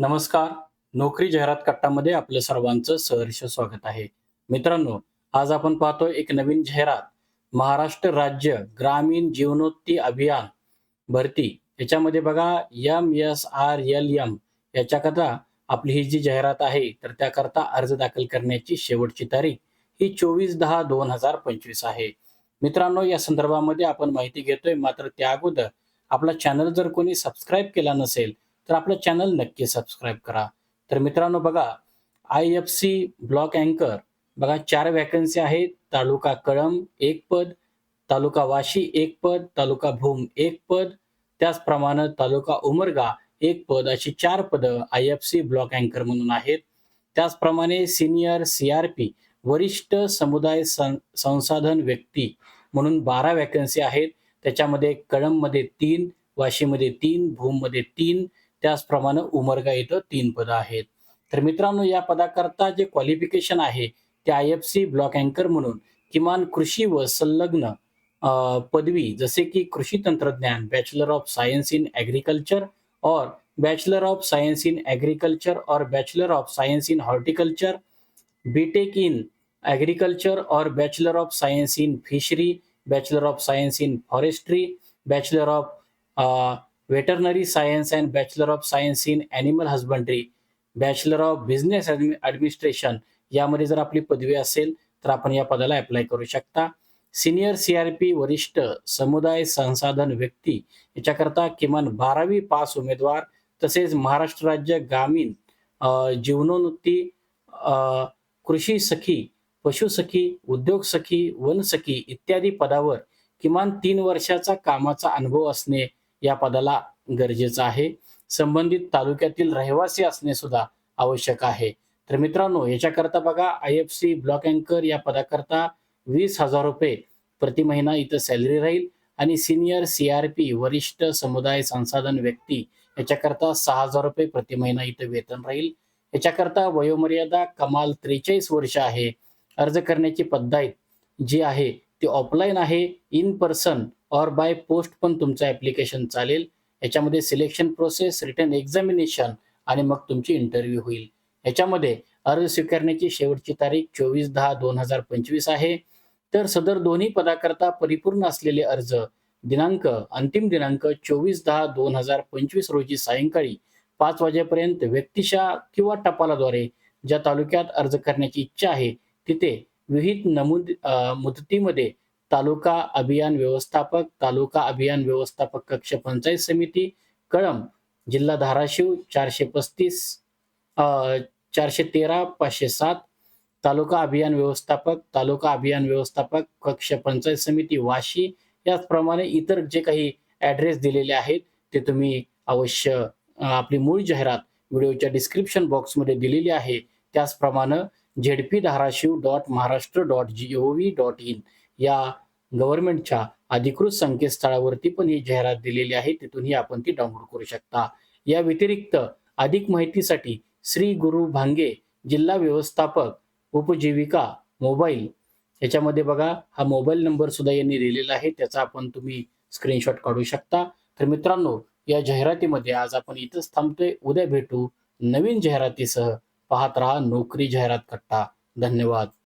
नमस्कार. नोकरी जाहिरात कट्टामध्ये आपलं सर्वांचं सहर्ष स्वागत आहे. मित्रांनो आज आपण पाहतो एक नवीन जाहिरात. महाराष्ट्र राज्य ग्रामीण जीवनोत्ती अभियान भरती. याच्यामध्ये बघा M S R L M याच्याकरता आपली ही जी जाहिरात आहे तर त्याकरता अर्ज दाखल करण्याची शेवटची तारीख ही चोवीस दहा दोन हजार पंचवीस आहे. मित्रांनो या संदर्भामध्ये आपण माहिती घेतोय मात्र त्या अगोदर आपला चॅनल जर कोणी सबस्क्राईब केला नसेल तर आपलं चॅनल नक्की सबस्क्राईब करा. तर मित्रांनो बघा आय एफ सी ब्लॉक अँकर बघा चार वॅकन्सी आहेत. तालुका कळम एक पद तालुका वाशी एक पद तालुका भूम एक पद त्याचप्रमाणे तालुका उमरगा एक पद अशी चार पदं आय एफ सी ब्लॉक अँकर म्हणून आहेत. त्याचप्रमाणे सिनियर सी आर पी वरिष्ठ समुदाय सं- संसाधन व्यक्ती म्हणून बारा वॅकन्सी आहेत. त्याच्यामध्ये कळममध्ये तीन वाशीमध्ये तीन भूममध्ये तीन त्याचप्रमाणे उमरगा इथं तीन पदं आहेत. तर मित्रांनो, या पदाकरता जे क्वालिफिकेशन आहे, ते आय एफ़ सी ब्लॉक अँकर म्हणून किमान कृषी व संलग्न पदवी, जसे की कृषी तंत्रज्ञान bachelor of science in agriculture और bachelor of science in agriculture और bachelor of science in horticulture B Tech in agriculture और bachelor of science in fishery bachelor of science in forestry bachelor of veterinary science and bachelor of science in animal husbandry bachelor of business administration यामध्ये जर आपली पदवी असेल तर आपण या पदाला apply करू शकता. सिनियर सी आर पी वरिष्ठ समुदाय संसाधन व्यक्ती याच्याकरता किमान बारावी पास उमेदवार तसेच महाराष्ट्र राज्य ग्रामीण जीवनोन्नती कृषी सखी पशुसखी उद्योग सखी वनसखी इत्यादी पदावर किमान तीन वर्षाचा कामाचा अनुभव असणे या पदाला गरजेचं आहे. संबंधित तालुक्यातील रहिवासी असणे सुद्धा आवश्यक आहे. तर मित्रांनो याच्याकरता बघा आय एफ सी ब्लॉक अँकर या पदाकरता वीस हजार रुपये प्रति महिना इथं सॅलरी राहील आणि सिनियर सी आर पी वरिष्ठ समुदाय संसाधन व्यक्ती याच्याकरता सहा हजार रुपये प्रति महिना इथं वेतन राहील. याच्याकरता वयोमर्यादा कमाल त्रेचाळीस वर्ष आहे. अर्ज करण्याची पद्धत जी आहे ती ऑफलाईन आहे इन पर्सन और बाय पोस्ट पण तुमचं ॲप्लिकेशन चालेल. याच्यामध्ये सिलेक्शन प्रोसेस रिटर्न एक्झामिनेशन आणि मग तुमची इंटरव्ह्यू होईल. याच्यामध्ये अर्ज स्वीकारण्याची शेवटची तारीख चोवीस दहा दोन हजार पंचवीस आहे. तर सदर दोन्ही पदाकरता परिपूर्ण असलेले अर्ज दिनांक अंतिम दिनांक चोवीस दहा दोन हजार पंचवीस रोजी सायंकाळी पाच वाजेपर्यंत व्यक्तिशा किंवा टपालाद्वारे ज्या तालुक्यात अर्ज करण्याची इच्छा आहे तिथे विहित नमूद मुदतीमध्ये तालुका अभियान व्यवस्थापक तालुका अभियान व्यवस्थापक कक्ष पंचायत समिती कळम जिल्हा धाराशिव चारशे पस्तीस चारशे तेरा पाचशे सात. तालुका अभियान व्यवस्थापक तालुका अभियान व्यवस्थापक कक्ष पंचायत समिती वाशी याचप्रमाणे इतर जे काही ॲड्रेस दिलेले आहेत ते तुम्ही अवश्य आपली मूळ जाहिरात व्हिडिओच्या डिस्क्रिप्शन बॉक्समध्ये दिलेली आहे. त्याचप्रमाणे ZP Dharashiv dot Maharashtra dot G O V dot in या गव्हर्नमेंटच्या अधिकृत संकेतस्थळावरती पण ही जाहिरात दिलेली आहे. तिथूनही आपण ती डाउनलोड करू शकता. या व्यतिरिक्त अधिक माहितीसाठी श्री गुरु भांगे जिल्हा व्यवस्थापक उपजीविका मोबाईल. याच्यामध्ये बघा हा मोबाईल नंबर सुद्धा यांनी दिलेला आहे. त्याचा आपण तुम्ही स्क्रीनशॉट काढू शकता. तर मित्रांनो या जाहिरातीमध्ये आज आपण इथंच थांबतोय. उद्या भेटू नवीन जाहिरातीसह. पाहत राहा नोकरी जाहिरात कट्टा. धन्यवाद.